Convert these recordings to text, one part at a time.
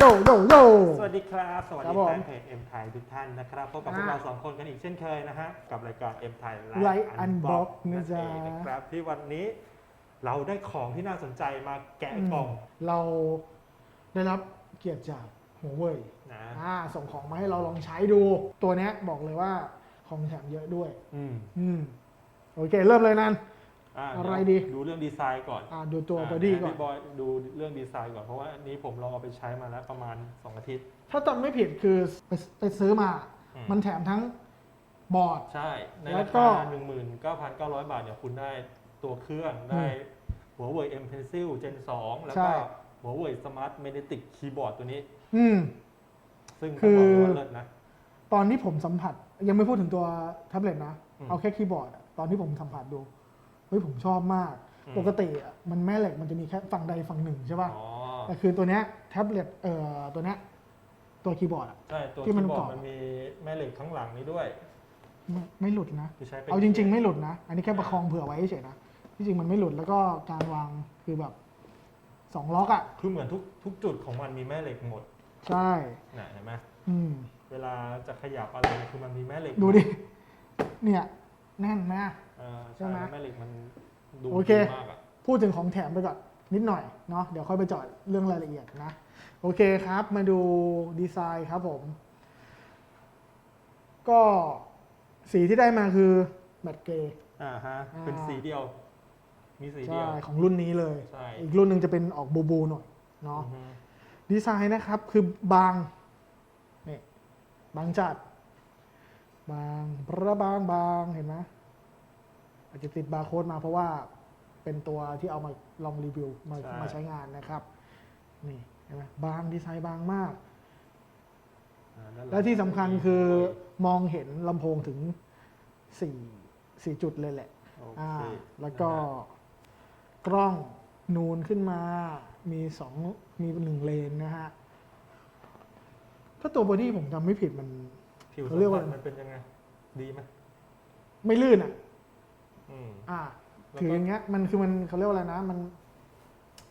โยโยโย สวัสดีครับ สวัสครัดีบผมแฟนเพจเอ็มไทยทุกท่านนะครับพบกับพวกอ่าเราสองคนกันอีกเช่นเคยนะฮะ กับรายการเอ็มไทย Live Unbox นะจ๊ะนะครับ ที่วันนี้เราได้ของที่น่าสนใจมาแกะอืมกล่องเราได้รับเกียรติจากหัวเว่ยนะอ่าส่งของมาให้เราลองใช้ดู ตัวเนี้ยบอกเลยว่าของแถมเยอะด้วย อืม อืมโอเค เริ่มเลยนัน อ่าอะไรเยวดีดูเรื่องดีไซน์ก่อนอ่าดูตัวาบอดี้ก่อนให้พี่บอยดูเรื่องดีไซน์ก่อนเพราะว่าอันนี้ผมลองเอาไปใช้มาแล้วประมาณ 2 อาทิตย์ ถ้าจำไม่ผิดคือไปไปซื้อมา อืม มันแถมทั้งบอร์ด ใช่ ในแล้ราวก็คา 19,900 บาทเนี่ยคุณได้ตัวเครื่องได้หัวเว่ย M Pencil Gen 2 แล้วใช่ ก็หัวเว่ย Smart Magnetic Keyboard ตัวนี้ อืม ซึ่งคืต้องอบอกเลยว่าเลิศนะ ตอนที่ผมสัมผัสยังไม่พูดถึงตัวแท็บเล็ตนะ อืม เอาแค่คีย์บอร์ดอะตอนที่ผมสัมผัสดู เฮ้ยผมชอบมาก อืม ปกติอะมันแม่เหล็กมันจะมีแค่ฝั่งใดฝั่งหนึ่งใช่ป่ะอ๋อแต่คือตัวเนี้ยแท็บเล็ตเอ่อตัวเนี้ยตัวคีย์บอร์ดอะ ใช่ตัวที่ที่มัมันนเกาะ มันมีแม่เหล็กข้างหลังนี้ด้วยไม่ไม่หลุดนะ คือใช้เป็น เอาจริง ๆ ไม่หลุดนะ อันนี้แค่ประคองเผื่อไว้เฉยๆนะที่จริงมันไม่หลุดแล้วก็การวางคือแบบสองล็อกอะคือเหมือนทุกทุกจุดของมันมีแม่เหล็กหมดใช่ นะเห็นไหมอืม เวลาจะขยับอะไรคือมันมีแม่เหล็กดูดิ เนี่ย แน่นไหมอะเออ ใช่ใช่ไหมแม่เหล็กมันดูโอเคดีมากอะพูดถึงของแถมไปก่อนนิดหน่อยเนาะเดี๋ยวค่อยไปเจาะเรื่องรายละเอียดนะ โอเคครับ มาดูดีไซน์ครับผม ก็สีที่ได้มาคือแมตต์เกรย์อ่าฮะอ่าเป็นสีเดียว มีสีเดีใช่ยวของรุ่นนี้เลยใช่อีกรุ่นหนึ่งจะเป็นออกบูบูหน่อยเนาะอือฮึดีไซน์นะครับคือบางนี่บางจัด บาง ประบางบางเห็นไหม อาจจะติดบาร์โค้ดมาเพราะว่าเป็นตัวที่เอามาลองรีวิวมามาใช้งานนะครับ นี่เห็นไหมบางดีไซน์บางมาก อ่าด้านหงและที่สำคัญคือมองเห็นลำโพงถึงสี่สี่จุดเลยแหละ โออ่าเคแล้วก็นะฮะกล้องนูนขึ้นมา มีสองมีหนึ่งเลนนะฮะ ถ้าตัวบอดี้ผมจำไม่ผิดมัน ผิวเขาสัมเรียกว่าผัสมันเป็นยังไง ดีไหมไม่ลื่นอะ อืมอ่าแล้วก็ถืออย่างเงี้ยมันคือมันเขาเรียกว่าอะไรนะ มัน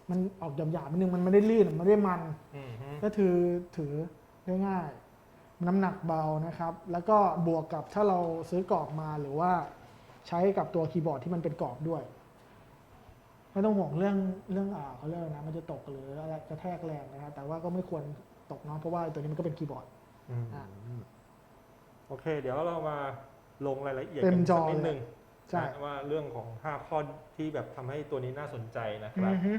มันออกหยาบๆนิดนึงมันไม่ได้ลื่นมันไม่ได้มัน อืมฮึก็ถือถือได้ง่าย น้ำหนักเบานะครับ แล้วก็บวกกับถ้าเราซื้อกรอบมาหรือว่าใช้กับตัวคีย์บอร์ดที่มันเป็นกรอบด้วย ไม่ต้องห่วงเรื่องเรื่องอ่าเขาเรียกอะไรนะมันจะตกหรืออะไรกระแทกแรงนะครับแต่ว่าก็ไม่ควรตกเนาะเพราะว่าตัวนี้มันก็เป็นคีย์บอร์ด อืมอะโอเค เดี๋ยวเรามาลงรายละเอียดเต็กัมนจสัอกนิดเลย นึง ใช่นะว่าเรื่องของ 5 ข้อที่แบบทำให้ตัวนี้น่าสนใจนะครับ อือฮึ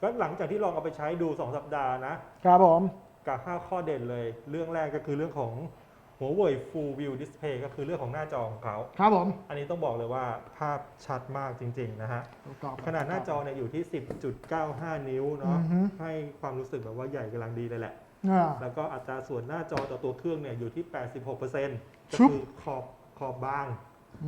ก็หลังจากที่ลองเอาไปใช้ดู 2 สัปดาห์นะ ครับผม กับ 5 ข้อเด่นเลย เรื่องแรกก็คือเรื่องของหัวเว่ย Full View Display ก็คือเรื่องของหน้าจอของเขา ครับผมอันนี้ต้องบอกเลยว่าภาพชัดมากจริง ๆ นะฮะกรอบ ขนาดหน้าจอเนี่ยอยู่ที่ 10.95 นิ้วเนาะ อือฮึ ให้ความรู้สึกแบบว่าใหญ่กำลังดีเลยแหละ อ่า แล้วก็อัตราส่วนหน้าจอต่อตัวเครื่องเนี่ยอยู่ที่ 86%ก็ชุบ คือขอบขอบบางอือฮึ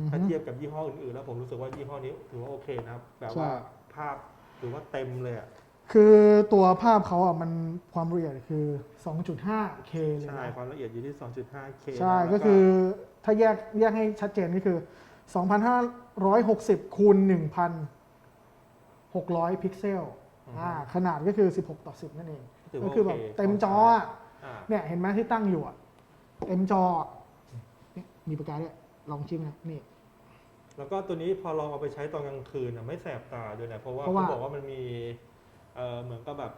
ถ้าเทียบกับยี่ห้ออื่นๆ แล้วผมรู้สึกว่ายี่ห้อนี้ถือว่าโอเคนะครับแบบใช่ว่าภาพถือว่าเต็มเลยอะคือตัวภาพเขาอะมันความละเอียดคือ 2.5K เลยใช่นะความละเอียดอยู่ที่ 2.5K ใช่นะก็แล้วคือถ้าแยกแยกให้ชัดเจนก็คือ 2,560 คูณ 1,600 พิกเซลอือฮึอ่าขนาดก็คือ 16 ต่อ 10 นั่นเองถือก็ว่าคือโอแบบเคเต็มจออะอ่าเนี่ยเห็นไหมที่ตั้งอยู่อะเต็มจออะนี่มีประกาด้วย ลองชิมนะนี่ แล้วก็ตัวนี้พอลองเอาไปใช้ตอนกลางคืนน่ะไม่แสบตาด้วยนะเพราะว่าเพราะเขาว่าบอกว่ามันมีเอ่อเหมือนกับแบบ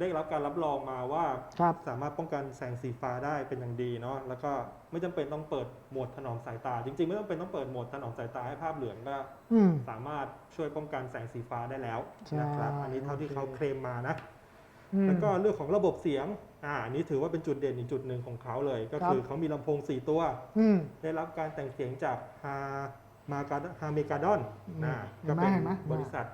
ได้รับการรับรองมาว่าครับ สามารถป้องกันแสงสีฟ้าได้เป็นอย่างดีเนาะแล้วก็ไม่จำเป็นต้องเปิดโหมดถนอมสายตา จริง ๆ ไม่ต้องเป็นต้องเปิดโหมดถนอมสายตาให้ภาพเหลืองก็ อืม สามารถช่วยป้องกันแสงสีฟ้าได้แล้วใช่นะครับอันนี้เท่าที่โอเคเขาเคลมมานะอืม แล้วก็เรื่องของระบบเสียง อ่าอันนี้ถือว่าเป็นจุดเด่นอีกจุดหนึ่งของเขาเลย ก็คือครับเขามีลำโพง 4 ตัวอืมได้รับการแต่งเสียงจากฮามากาฮาเมกาดอนอืมนะเห็ก็นไหมเป็นเห็นไหมบริษัท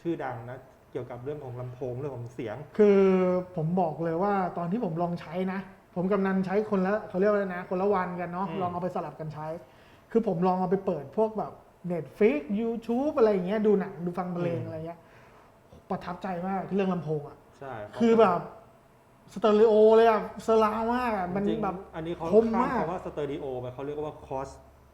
ชื่อดังนะ เกี่ยวกับเรื่องของลำโพงเรื่องของเสียง คือผมบอกเลยว่าตอนที่ผมลองใช้นะ ผมกำนันใช้คนละเขาเรียกว่าอะไรนะ คนละวันกันเนาะอืมลองเอาไปสลับกันใช้ คือผมลองเอาไปเปิดพวกแบบ Netflix YouTube อะไรอย่างเงี้ย ดูหนังดูฟังเพลงอะไรเงี้ย ประทับใจมากเรื่องลำโพงอะ ใช่คือแบบสเตอริโอเลยอะเซอร์ราวมากอะมันจริงๆแบบอันนี้เขาคมข้ามมาก คำว่าสเตอริโอไปเขาเรียกว่าคอส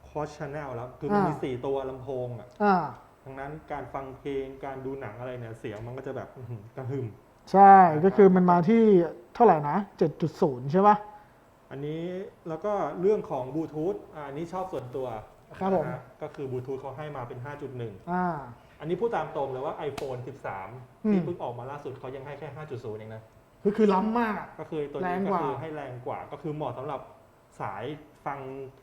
คอสชาแนลแล้ว คือมันอ่ามีมีสี่ตัวลำโพงอะอ่า ดังนั้นการฟังเพลงการดูหนังอะไรเนี่ยเสียงมันก็จะแบบอื้อหือกระหึ่ม ใช่ก็คือมันมาที่เท่าไหร่นะ 7.0 ใช่ปะอันนี้แล้วก็เรื่องของบลูทูธอ่าอันนี้ชอบส่วนตัวครับผม นะฮะก็คือบลูทูธเขาให้มาเป็น 5.1 อ่า อันนี้พูดตามตรงเลยว่า iPhone 13อืมที่เพิ่งออกมาล่าสุดเขายังให้แค่ 5.0 เองนะก็คือล้ำมากอะ ก็คือตัวแรนี้งก็กว่าคือให้แรงกว่า ก็คือเหมาะสำหรับสายฟัง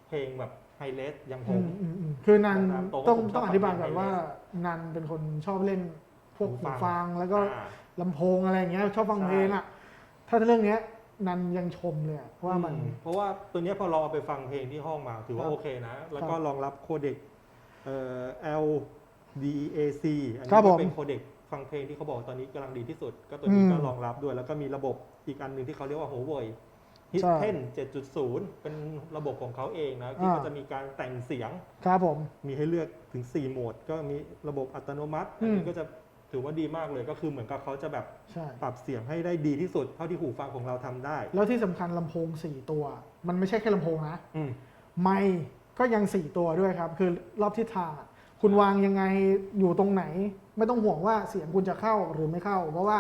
เพลงแบบไฮเลสอย่างผอืม มอืมอืมคือนันตามตรงต้องผมชอบต้องอธิบายก่อนฟังเพลงว่า นันเป็นคนชอบเล่นพวกหูหูฟัง ฟังแล้วก็อ่า ลำโพงอะไรอย่างเงี้ยชอบฟังใช่เพลงอะ ถ้าเรื่องเนี้ยนันยังชมเลยอะว่ามัน อืเพราะว่าตัวเนี้ยพอเราเอาไปฟังเพลงที่ห้องมา ถือว่าครับโอเคนะ แล้วก็ครับ รองรับโคเด็กเอ่อ LDAC อันครันี้บก็ผมเป็นโคเด็กฟังเพลงที่เขาบอกตอนนี้กำลังดีที่สุด ก็ตัวนี้อืมก็รองรับด้วย แล้วก็มีระบบอีกอันหนึ่งที่เขาเรียกว่า Huawei ใช่ Hidden 7.0 เป็นระบบของเขาเองนะที่อ่าก็จะมีการแต่งเสียง ครับผม มีให้เลือกถึง 4 โหมด ก็มีระบบอัตโนมัติ อันนี้อืมก็จะถือว่าดีมากเลย ก็คือเหมือนกับเขาจะแบบใช่ ปรับเสียงให้ได้ดีที่สุด เท่าที่หูฟังของเราทำได้ แล้วที่สำคัญลำโพง 4 ตัว มันไม่ใช่แค่ลำโพงนะ อืม ไมค์ก็ยัง 4 ตัวด้วยครับ คือรอบทิศทางอะ คุณวางยังไงอยู่ตรงไหน ไม่ต้องห่วงว่าเสียงคุณจะเข้าหรือไม่เข้า เพราะว่า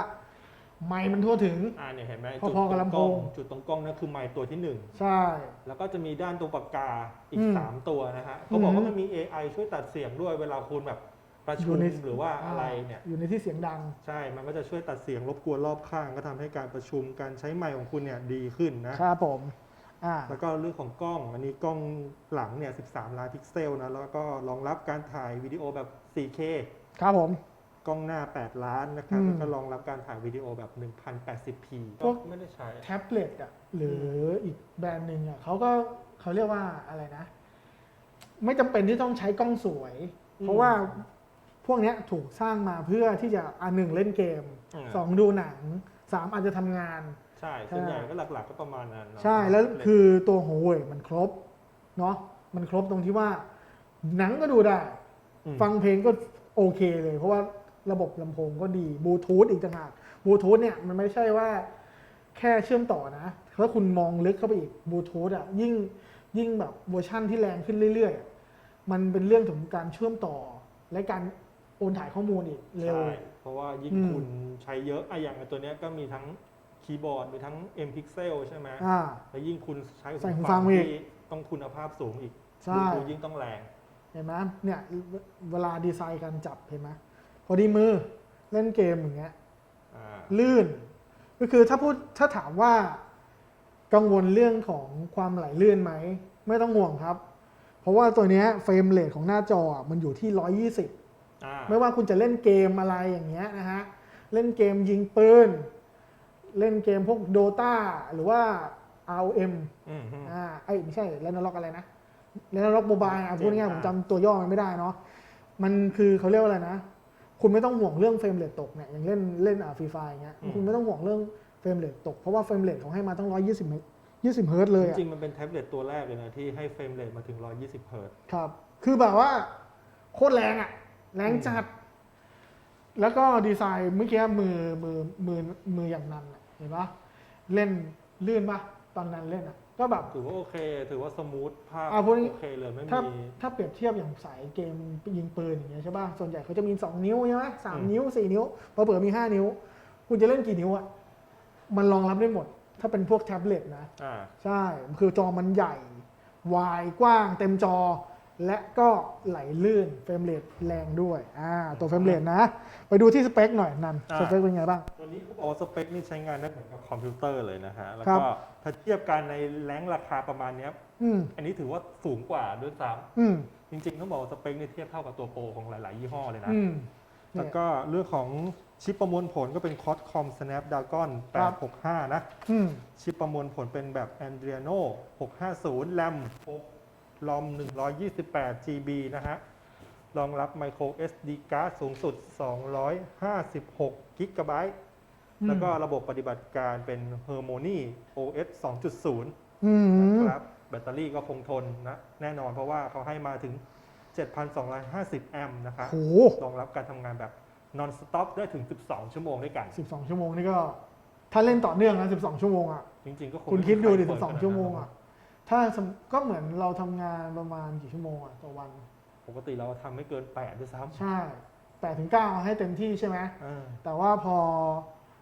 ไมค์มันทั่วถึง อ่าเนี่ยเห็นไหมพอๆจุดตรงกับลำโพง กล้อจุดตรงกล้องนั่นคือไมค์ตัวที่หนึ่งใช่ แล้วก็จะมีด้านตรงปากกาอีอืกม3ตัวนะฮะเขาบอกอืว่ามมันมี AI ช่วยตัดเสียงด้วยเวลาคุณแบบประอชุยู่มในหรือว่าอะไรเนี่ย อยู่ในที่เสียงดัง ใช่ มันก็จะช่วยตัดเสียงรบกวนรอบข้าง ก็ทำให้การประชุมการใช้ไมค์ของคุณเนี่ยดีขึ้นนะ ครับผม อ่า แล้วก็เรื่องของกล้อง อันนี้กล้องหลังเนี่ย 13 ล้านพิกเซลนะ แล้วก็รองรับการถ่ายวิดีโอแบบ 4K ครับผม กล้องหน้า 8 ล้านนะครับ อืมแล้วก็รองรับการถ่ายวิดีโอแบบ 1080p พวก ไม่ได้ใช้ แท็บเล็ตอะหรืออีกแบรนด์หนึ่งอะเขาก็เขาเรียกว่าอะไรนะ ไม่จำเป็นที่ต้องใช้กล้องสวย อืมเพราะว่าพวกเนี้ยถูกสร้างมาเพื่อที่จะอันหนึ่งเล่นเกมอืมสองดูหนังสามอาจจะทำงานใช่ส่วนใหญ่ก็หลักๆก็ประมาณนั้นเนอะใช่แล้วคือตัวหัวเว่ยมันครบเนาะมันครบตรงที่ว่า หนังก็ดูได้อืมฟังเพลงก็โอเคเลย เพราะว่าระบบลำโพงก็ดีบลูทูธอีกต่างหากบลูทูธเนี่ยมันไม่ใช่ว่าแค่เชื่อมต่อนะถ้าคุณมองลึกเข้าไปอีกบลูทูธอะยิ่งยิ่งแบบเวอร์ชั่นที่แรงขึ้นเรื่อยๆอะมันเป็นเรื่องถึงการเชื่อมต่อ และการโอนถ่ายข้อมูลอีกเร็ว ใช่เพราะว่ายิ่งอืมคุณใช้เยอะอะอย่างตัวเนี้ยก็มีทั้ง คีย์บอร์ดมีทั้ง M Pixel ใช่ไหมอ่า แล้วยิ่งคุณใช้ใส่หูฟังอีกที่ต้องคุณภาพสูงอีกใช่ บลูทูธยิ่งต้องแรง เห็นไหมเนี่ยเวลาดีไซน์การจับเห็นไหมพอดีมือเล่นเกมอย่างเงี้ย อ่า ลื่น ก็คือถ้าพูดถ้าถามว่ากังวลเรื่องของความไหลลื่นไหม ไม่ต้องห่วงครับ เพราะว่าตัวเนี้ยเฟรมเรทของหน้าจออะมันอยู่ที่ 120 อ่า ไม่ว่าคุณจะเล่นเกมอะไรอย่างเงี้ยนะฮะ เล่นเกมยิงปืน เล่นเกมพวกโดตาหรือว่า ROM อืมอืม อ่าไอ้ยไม่ใช่เลนล็อกอะไรนะเลนล็อกโมบายอะพูดง่ายๆผมจำตัวย่อมันไม่ได้เนาะมันคือเขาเรียกว่าอะไรนะ คุณไม่ต้องห่วงเรื่องเฟรมเรทตกเนี่ยอย่างเล่นเล่นอ่าฟรีไฟอย่างเงี้ยคุณไม่ต้องห่วงเรื่องเฟรมเรทตก เพราะว่าเฟรมเรทเขาให้มาตั้ง 120เมตร20 เฮิร์ตซ์เลยจอะริงๆ มันเป็นแท็บเล็ตตัวแรกเลยนะ ที่ให้เฟรมเรทมาถึง 120 เฮิร์ตซ์ครับ คือแบบว่าโคตรแรงอะแรงจัด แล้วก็ดีไซน์เมื่อกี้มือมือมือมืออย่างนั้นอะ เห็นปะเล่นลื่นปะตอนนั้นเล่นอะ ก็แบบถือว่าโอเค ถือว่าสมูทภาพอ่าพวกนี้ โอเคเลยไม่ถ้ามี ถ้าเปรียบเทียบอย่างสายเกมยิงปืนอย่างเงี้ยใช่ป่ะ ส่วนใหญ่เขาจะมี 2 นิ้วใช่ไหมสามอืม นิ้ว 4 นิ้วพอเปิดมี 5 นิ้ว คุณจะเล่นกี่นิ้วอะ มันรองรับได้หมด ถ้าเป็นพวกแท็บเล็ตนะ อ่า ใช่ คือจอมันใหญ่ วายกว้างเต็มจอ และก็ไหลลื่นเฟรมเรทแรงด้วยอ่าตัวเฟรมเรทนะ ไปดูที่สเปคหน่อยนันอ่าสเปคเป็นไงบ้าง ตัวนี้เขาบอกว่าสเปคนี่ใช้งานได้เหมือนกับคอมพิวเตอร์เลยนะฮะ แล้วครัก็บถ้าเทียบกันในแรงค์ราคาประมาณเนี้ยอืมอันนี้ถือว่าสูงกว่าด้วยซ้อืมำจริงๆต้องบอกว่าสเปคนี่เทียบเท่ากับตัวโปรของหลาย ๆ ยี่ห้อเลยนะอืมแล้เนี่วยก็เรื่องของชิปประมวลผลก็เป็น Qualcomm Snapdragon ครับ865 นะอืมชิปประมวลผลเป็นแบบ Adreno 650 RAM 6 ROM 128 GB นะฮะ รองรับ micro SD card สูงสุด 256 GB แล้วก็ระบบปฏิบัติการเป็น Harmony OS 2.0อืมนะครับ แบตเตอรี่ก็คงทนนะ แน่นอนเพราะว่าเขาให้มาถึง 7,250 แอมป์นะคะโหรองรับการทำงานแบบ non stop ได้ถึง 12 ชั่วโมงด้วยกันสิบสองชั่วโมงนี่ก็ ถ้าเล่นต่อเนื่องนะสิบสองชั่วโมงอะ จริงๆ ก็คงคุณไม่มีคิดดูดิใรสิเปิบสองขนาดนั้นชั่วโมงอะ ถ้าสมก็เหมือนเราทำงานประมาณกี่ชั่วโมงอะต่อวัน ปกติเราทำไม่เกิน8ด้วยซ้ำใช่แปดถึงเก้าให้เต็มที่ใช่ไหมเออแต่ว่าพอ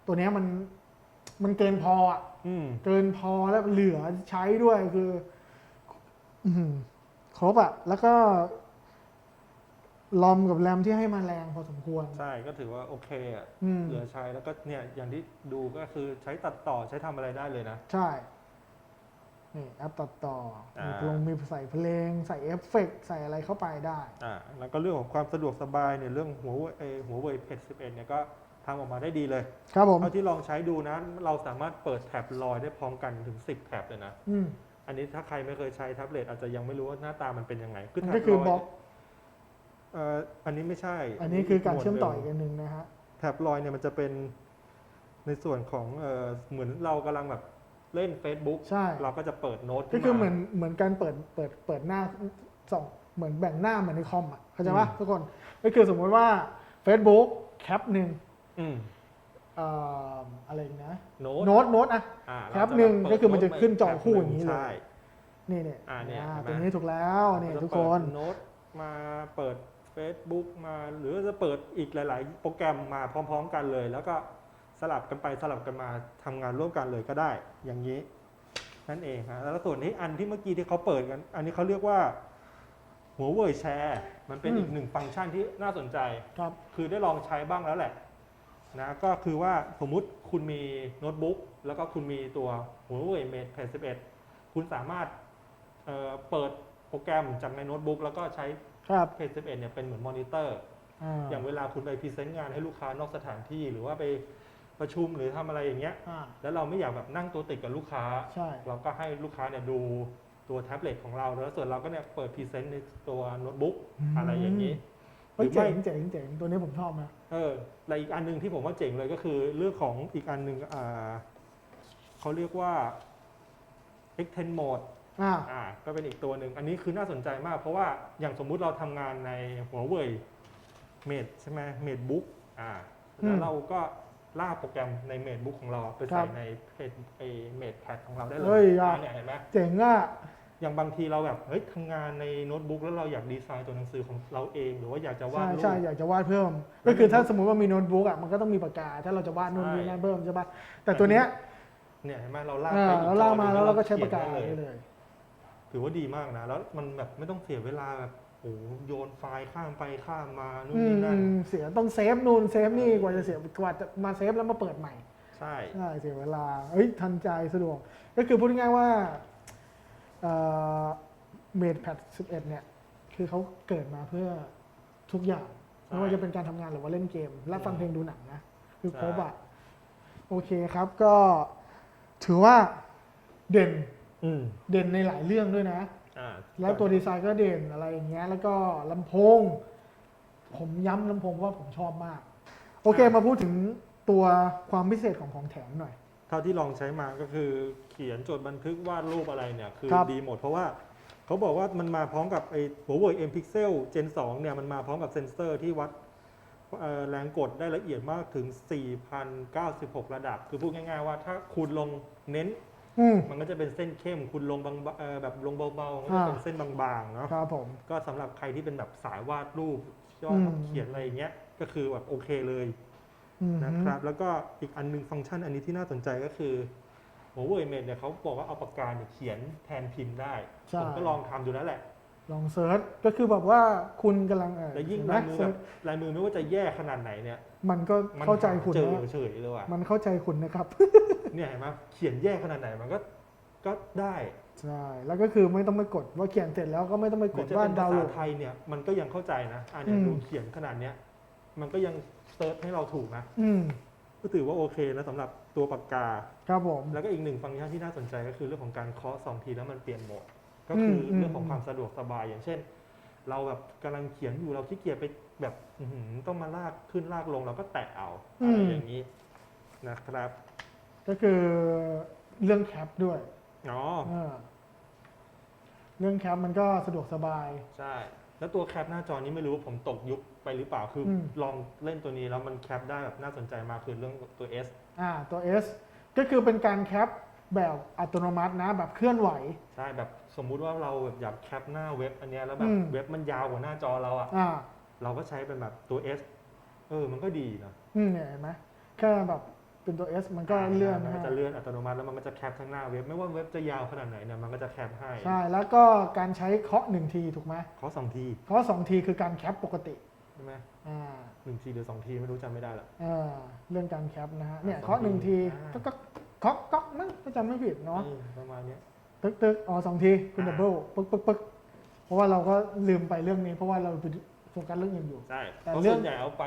ตัวเนี้ยมันมันเกินพออะอืม เกินพอแล้วเหลือใช้ด้วยคืออือหือครบอะแล้วก็ลอมกับแรมที่ให้มาแรงพอสมควร ใช่ก็ถือว่าโอเคอะอืม เหลือใช้แล้วก็เนี่ยอย่างที่ดูก็คือใช้ตัดต่อใช้ทำอะไรได้เลยนะ ใช่ นี่แอปตัดต่ออ่ามีลงมีใส่เพลง ใส่เอฟเฟกต์ใส่อะไรเข้าไปได้อ่าแล้วก็เรื่องของความสะดวกสบายเนี่ยเรื่องหัวเว่ยเอ่อหัวเว่ยเพจ11เนี่ยก็ทำออกมาได้ดีเลย ครับผมเท่าที่ลองใช้ดูนะ เราสามารถเปิดแท็บลอยได้พร้อมกันถึง 10 แท็บเลยนะอืมอันนี้ถ้าใครไม่เคยใช้แท็บเล็ตอาจจะยังไม่รู้ว่าหน้าตามันเป็นยังไงมันแท็ก็คือบลยบล็อกเอ่ออันนี้ไม่ใช่ อันนี้คือการหวดเชื่อมต่อหอีนึ่กงอันหนึ่งนะฮะแท็บลอยเนี่ยมันจะเป็นในส่วนของเอ่อเหมือนเรากำลังแบบ เล่น Facebook ใช่ เราก็จะเปิดโน้ตก็ขึ้นคือมาเหมือนเหมือนการเปิดเปิดเปิดหน้าสองเหมือนแบ่งหน้าเหมือนในคอมอะเข้าใจปะอืม ทุกคนก็คือสมมติว่า Facebook แคปหนึ่งอืมเอ่ออะไรอีกนะโน้ตโน้ตโน้ตอะอ่าแท็บเราจะหนึ่งเปิดก็คือมันจะโขึ้นจอแท็บคู่หอย่างนี้เลย ใช่ นี่เนี่ยอ่าเนี่ยอ่าเห็นไหม ตัวนี้ถูกแล้วนี่เราจะทุกคนเปิดโน้ตมาเปิด Facebook มาหรือจะเปิดอีกหลาย ๆ โปรแกรมมาพร้อม ๆ กันเลย แล้วก็ส ลับกันไปสลับกันมาทำงานร่วมกันเลยก็ได้ อย่างนี้นั่นเองฮะแล้วส่วนนี้อันที่เมื่อกี้ที่เขาเปิดกัน อันนี้เขาเรียกว่าหัวเว่ยแชร์มันเป็นอืมอีกหนึ่งฟังก์ชันที่น่าสนใจครับคือได้ลองใช้บ้างแล้วแหละนะก็คือว่าสมมุติคุณมีโน้ตบุ๊กแล้วก็คุณมีตัวหัวเว่ยเมทเพจ11 คุณสามารถเอ่อเปิดโปรแกรมจากในโน้ตบุ๊กแล้วก็ใช้ครับเพจ11เนี่ยเป็นเหมือนมอนิเตอร์อ่าอย่างเวลาคุณไปพรีเซนต์งานให้ลูกค้านอกสถานที่ หรือว่าไป ประชุมหรือทำอะไรอย่างเงี้ย อ่า แล้วเราไม่อยากแบบนั่งตัวติดกับลูกค้า ใช่ เราก็ให้ลูกค้าเนี่ยดูตัวแท็บเล็ตของเราแล้วส่วนเราก็เนี่ยเปิดพรีเซนต์ในตัวโน้ตบุ๊กอะไรอย่างนี้ หเฮ้รืยอเจ๋ไม่งเจ๋งเจ๋งตัวนี้ผมชอบนะเออและอีกอันหนึ่งที่ผมว่าเจ๋งเลยก็คือเรื่องของอีกอันหนึ่งอ่าเขาเรียกว่า extend mode อ่า อ่าก็เป็นอีกตัวหนึ่งอันนี้คือน่าสนใจมาก เพราะว่าอย่างสมมุติเราทำงานในหัวเว่ยเมดใช่ไหมเมดบุ๊กอ่าอืแล้วมเราก็ ล่ากโปรแกรมในเมดบุ๊กของเราไปครัใส่บในเพจไอเมดแพดของเราได้เลยเฮ้ยอะอ่าเนี่ยเห็นไหมเจ๋งอะ อย่างบางทีเราแบบเฮ้ยทำงานในโน้ตบุ๊กแล้วเราอยากดีไซน์ตัวหนังสือของเราเอง หรือว่าอยากจะวาใช่ดรูใช่ปอยากจะวาดเพิ่ม ก็คือถ้าสมมติว่ามีโน้ตบุ๊กอะมันก็ต้องมีปากกา ถ้าเราจะวาดนู่นนี่นั่นเพิ่มใช่ปะแต่ตัวเนี้ยเนี่ยเห็นไหมเราลากอ่าไปอีกเราลากมาจอหนึ่งแล้วเราก็ใช้ขีปายกกาได้ได้เลยเลย ถือว่าดีมากนะ แล้วมันแบบไม่ต้องเสียเวลาแบบ โอ้โหโยนไฟล์ข้ามไปข้ามมานู่นอืมนี่นั่นอืมเสียต้องเซฟนู่นเซฟนี่กว่าจะเสียกว่าจะมาเซฟแล้วมาเปิดใหม่ ใช่ใช่เสียเวลาเอ้ยทันใจสะดวก ก็คือพูดง่ายๆว่าเมดแพด11 เนี่ย คือเขาเกิดมาเพื่อทุกอย่างไม่ว่าจะเป็นการทำงานหรือว่าเล่นเกม และฟังเพลงดูหนังนะ คือครบอะโอเคครับก็ถือว่าเด่นอืมเด่นในหลายเรื่องด้วยนะอ่า แล้วตัวดีไซน์ก็เด่นอะไรอย่างเงี้ย แล้วก็ลำโพง ผมย้ำลำโพงเพราะว่าผมชอบมาก โอเคมาพูดถึงตัวความพิเศษของของแถมหน่อย เท่าที่ลองใช้มาก็คือเขียนจดบันทึกวาดรูปอะไรเนี่ย คือครับดีหมดเพราะว่าเขาบอกว่ามันมาพร้อมกับไอ้ Huawei M Pixel Gen 2เนี่ยมันมาพร้อมกับเซ็นเซอร์ที่วัดเอ่อแรงกดได้ละเอียดมากถึง 4,096 ระดับ คือพูดง่ายๆว่าถ้าคุณลงเน้น อืม มันก็จะเป็นเส้นเข้มคุณลงบางเอ่อแบบลงเบาๆมันก็จะเป็นอ่า เส้นบางๆเนาะครับผม ก็สำหรับใครที่เป็นแบบสายวาดรูปชอบอืม เขียนอะไรอย่างเงี้ยก็คือแบบโอเคเลยอืมนะครับ แล้วก็อีกอันหนึงฟังก์ชันอันนี้ที่น่าสนใจก็คือหัวเว่ยเมดเนี่ยเขาบอกว่าเอาปากกาเนี่ยเขียนแทนพิมพ์ได้ใช่ ผมก็ลองทำดูแล้วแหละ ลองเซิร์ชก็คือแบบว่าคุณกำลังเออแล้วยิ่งเห็นไหมลายมือเซิแบร์ชบลายมือไม่ว่าจะแย่ขนาดไหนเนี่ยมันก็มันเข้าใจคุณเจอนะเฉยเลยว่ะมันเข้าใจคุณนะครับ เนี่ยเห็นไหมเขียนแย่ขนาดไหนมันก็ก็ได้ใช่แล้วก็คือไม่ต้องไปกดว่าเขียนเสร็จแล้วก็ไม่ต้องไปเหกมือดนจะว่าเป็นดาภาวน์โหลษาดไทยเนี่ยมันก็ยังเข้าใจนะอ่าเนี่ยอืมดูเขียนขนาดเนี้ยมันก็ยังเซิร์ชให้เราถูกนะอืมก็ถือว่าโอเคนะสำหรับตัวปากกาครับผมแล้วก็อีกหนึ่งฟังก์ชันที่น่าสนใจก็คือเรื่องของการเคาะสองทีแล้วมันเปลี่ยนโหมดก็คืออมเรื่องของความสะดวกสบายอย่างเช่น เราแบบกำลังเขียนอยู่เราขี้เกียจไปแบบอื้อหือต้องมาลากขึ้นลากลงเราก็แตะเอาอะไรอย่างนี้นะครับ ก็คือเรื่องแคปด้วยอ๋อเออเรื่องแคปมันก็สะดวกสบาย ใช่ แล้วตัวแคปหน้าจอนี้ไม่รู้ว่าผมตกยุคไปหรือเปล่าคืออม ลองเล่นตัวนี้แล้วมันแคปได้แบบน่าสนใจมากคือเรื่องตัว S อ่าตัว S ก็คือเป็นการแคปแบบอัตโนมัตินะแบบเคลื่อนไหว ใช่แบบสมมุติว่าเราแบบอยากแคปหน้าเว็บอันเนี้ยแล้วแบบอืม เว็บมันยาวกว่าหน้าจอเราอะอ่าเราก็ใช้เป็นแบบตัว S เออมันก็ดีนะอืมเนี่ยเห็นไหมแค่แบบ เป็นตัว S มันก็เลื่อนมันให้ก็จะเลื่อนอัตโนมัติแล้วมันก็จะแคปทั้งหน้าเว็บไม่ว่าเว็บจะยาวขนาดไหนเนี่ยมันก็จะแคปให้ใช่แล้วก็การใช้เคาะหนึ่งทีถูกไหมขอสองทีเคาะสองทีคือการแคปปกติใช่ไหมอ่าหนึ่งทีหรือสองทีไม่รู้จำไม่ได้ละเออเรื่องการแคปนะฮะเนี่ยสองเคาะหนึ่งทีอ่าก็ก็เคาะก๊อกมั้งถ้าจำไม่ผิดเนาะเออประมาณเนี้ยตึกตึกอ๋อสองทีคุณอ่าดับเบิลปึ๊กปึ๊กปึ๊กเพราะว่าเราก็ลืมไปเรื่องนี้ เพราะว่าเราไป โฟกัสเรื่องอื่นอยู่ ใช่แต่เพราะเรื่องส่วนใหญ่เอาไป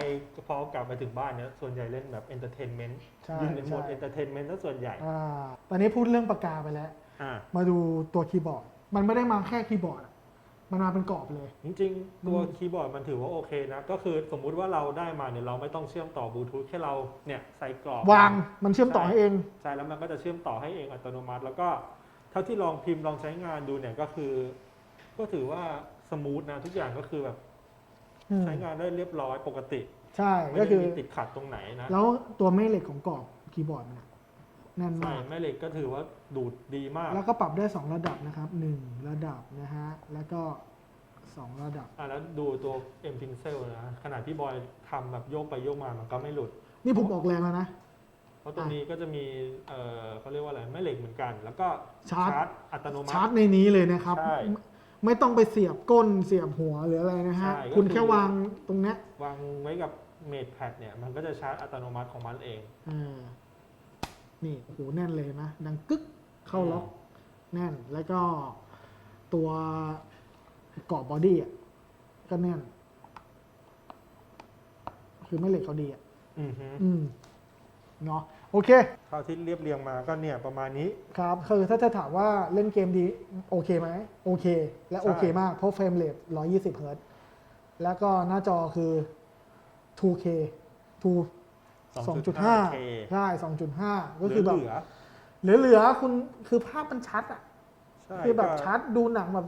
พอกลับไปถึงบ้านเนี่ยส่วนใหญ่เล่นแบบเอนเตอร์เทนเมนต์ใช่ยิงในโหมดใช่ เอนเตอร์เทนเมนต์ซะส่วนใหญ่อ่าตอนนี้พูดเรื่องปากกาไปแล้ว อ่ามาดูตัวคีย์บอร์ด มันไม่ได้มาแค่คีย์บอร์ดอะมันมาเป็นกรอบเลย จริงๆ ตัวอืมคีย์บอร์ดมันถือว่าโอเคนะ ก็คือสมมุติว่าเราได้มาเนี่ยเราไม่ต้องเชื่อมต่อบลูทูธแค่เราเนี่ยใส่กรอบ วางมันเชื่อมต่อให้เอง ใช่แล้วมันก็จะเชื่อมต่อให้เองอัตโนมัติ แล้วก็เท่าที่ลองพิมพ์ลองใช้งานดูเนี่ยก็คือ ก็ถือว่าสมูทนะทุกอย่างก็คือแบบอืม ใช้งานได้เรียบร้อยปกติ ใช่ไม่ก็ได้คือ มีติดขัดตรงไหนนะแล้วตัวแม่เหล็กของกรอบคีย์บอร์ดมันอะแน่นใช่มาก แม่เหล็กก็ถือว่าดูดดีมากแล้วก็ปรับได้ 2 ระดับนะครับ 1 ระดับนะฮะ แล้วก็ 2 ระดับ อะแล้วดูตัว M Pincel นะขนาดพี่บอยทำแบบโยกไปโยกมามันก็ไม่หลุด นี่ผมออกแรงแล้วนะ เพราะตัวนี้ก็จะมีเออเขาเรียกว่าอะไรแม่เหล็กเหมือนกัน แล้วก็ชาร์จ อัตโนมัชาร์จติ ในนี้เลยนะครับ ใช่ ไม่ไม่ต้องไปเสียบก้นเสียบหัวหรืออะไรนะฮะ ใช่ก็คุณคือแค่วางตรงเนี้ยวางไว้กับเมดแพดเนี่ยมันก็จะชาร์จอัตโนมัติของมันเอง อ่านี่โอ้โหแน่นเลยนะ ดังกึกเข้าล็อกแน่น แล้วก็ตัวกรอบบอดี้อะก็แน่น คือไม่เหล็กเขาดีอะ อือฮึอืมเนาะ โอเคเท่าที่เรียบเรียงมาก็เนี่ยประมาณนี้ ครับคือถ้าจะถามว่าเล่นเกมดีโอเคไหมโอเค และโอเคมากเพราะเฟรมเรท120เฮิรตซ์แล้วก็หน้าจอคือ 2K 2 2.5 K ใช่ 2.5 ก็คือแบบเหลือเหลือๆคุณคือภาพมันชัดอะๆใช่คือแบบก็ชัดดูหนังแบบ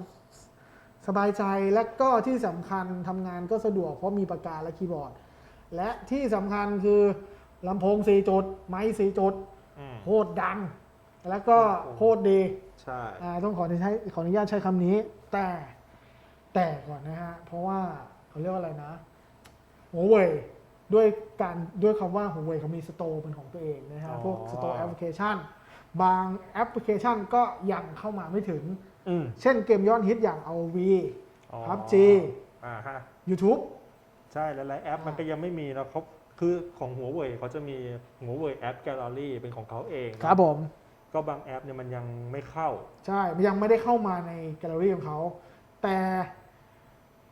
สบายใจและก็ที่สำคัญทำงานก็สะดวกเพราะมีปากกาและคีย์บอร์ด และที่สำคัญคือ ลำโพง4จุด ไมค์4จุดอืม โคตรดัง แล้วก็โอ้โหโคตรดี ใช่ อ่าต้องขออนุญาตขออนุญาตใช้คำนี้ แต่แต่ก่อนนะฮะ เพราะว่าเขาเรียกว่าอะไรนะหัวเว่ยด้วยการด้วยคำว่าหัวเว่ยเขามีสโตร์เป็นของตัวเองนะฮะพวกสโตร์แอปพลิเคชันบางแอปพลิเคชันก็ยังเข้ามาไม่ถึง อืมเช่นเกมยอดฮิตอย่าง ROV อ๋อ PUBG อ่าฮะ YouTube ใช่หลายๆแอปอ่ามัมันก็ยังไม่มีแล้วเขา คือของหัวเว่ยเขาจะมีหัวเว่ยแอปแกลเลอรี่เป็นของเขาเองครับผม ก็บางแอปเนี่ยมันยังไม่เข้า ใช่ยังไม่ได้เข้ามาในแกลเลอรี่ของเขา แต่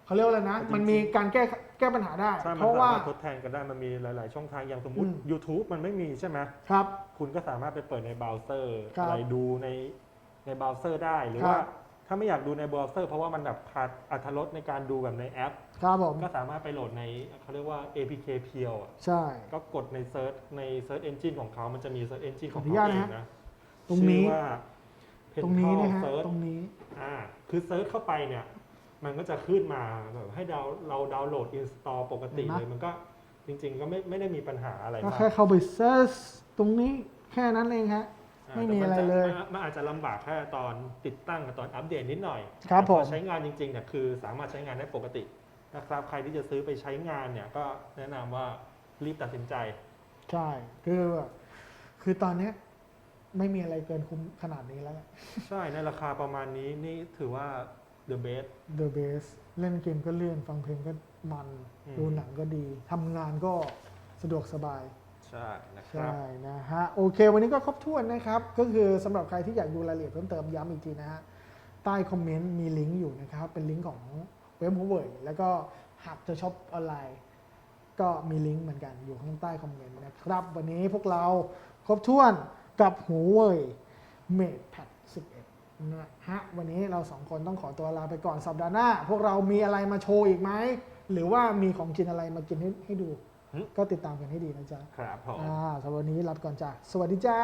เขาเรียกว่าอะไรนะแต่จริงๆมันมีการแก้แก้ปัญหาได้ใช่เพมันราะสาว่ามารถทดแทนกันได้มันมีหลาย ๆ ช่องทางอย่างสมมติอืม YouTube มันไม่มีใช่ไหมครับ คุณก็สามารถไปเปิดในเบราว์เซอร์ครับอะไรดูในในเบราว์เซอร์ได้หรือครับว่า ถ้าไม่อยากดูในเบราว์เซอร์เพราะว่ามันแบบขาดอรรถรสในการดูแบบในแอป ครับผมก็สามารถไปโหลดในเขาเรียกว่า APK เพียวอะใช่ ก็กดในเซิร์ชในเซิร์ชเอนจินของเขา มันจะมีเซิร์ชเอนจินของขออนุเขาญาตเอนะงฮะนะตรงนี้ ชื่อว่า ตรงนี้นะฮะเซิร์ชตรงนี้ อ่าคือเซิร์ชเข้าไปเนี่ย มันก็จะขึ้นมาแบบให้ดาวเราดาวน์โหลดอินสตอลปกติเห็นไหม เลยมันก็จริง ๆ ก็ไม่ไม่ได้มีปัญหาอะไรก็มากแค่เข้าไปเซิร์ชตรงนี้แค่นั้นเองฮะอ่า ไม่แต่มีนอะไรจเลยมันมันอาจจะลำบากแค่ตอนติดตั้งกับตอนอัปเดตนิดหน่อยครับแต่พผอมใช้งานจริงๆเนี่ยคือสามารถใช้งานได้ปกตินะครับใครที่จะซื้อไปใช้งานเนี่ยก็แนะนำว่ารีบตัดสินใจ ใช่ คือแบบคือตอนเนี้ยไม่มีอะไรเกินคุ้มขนาดนี้แล้วแหละใช่ในราคาประมาณนี้นี่ถือว่า the best The Base เล่นเกมก็เลื่อนฟังเพลงก็มัน อืม ดูหนังก็ดีทำงานก็สะดวกสบาย ใช่นะครับ ใช่นะฮะโอเค วันนี้ก็ครบถ้วนนะครับ ก็คือสำหรับใครที่อยากดูรายละเอียดเพิ่มเติมย้ำอีกทีนะฮะใต้คอมเมนต์มีลิงก์อยู่นะครับ เป็นลิงก์ของเว็บหัวเว่ยแล้วก็หากจะช็อปออนไลน์ ก็มีลิงก์เหมือนกันอยู่ข้างใต้คอมเมนต์นะครับ วันนี้พวกเราครบถ้วนกับหัวเว่ย Mate Pad 11นะฮะวันนี้เราสองคนต้องขอตัวลาไปก่อนสัปดาห์หน้า พวกเรามีอะไรมาโชว์อีกไหมหรือว่ามีของกินอะไรมากินให้ให้ดู ก็ติดตามกันให้ดีนะจ๊ะครับผมอ่าสำหรับวันนี้ลาไปก่อนจ้ะสวัสดีจ้า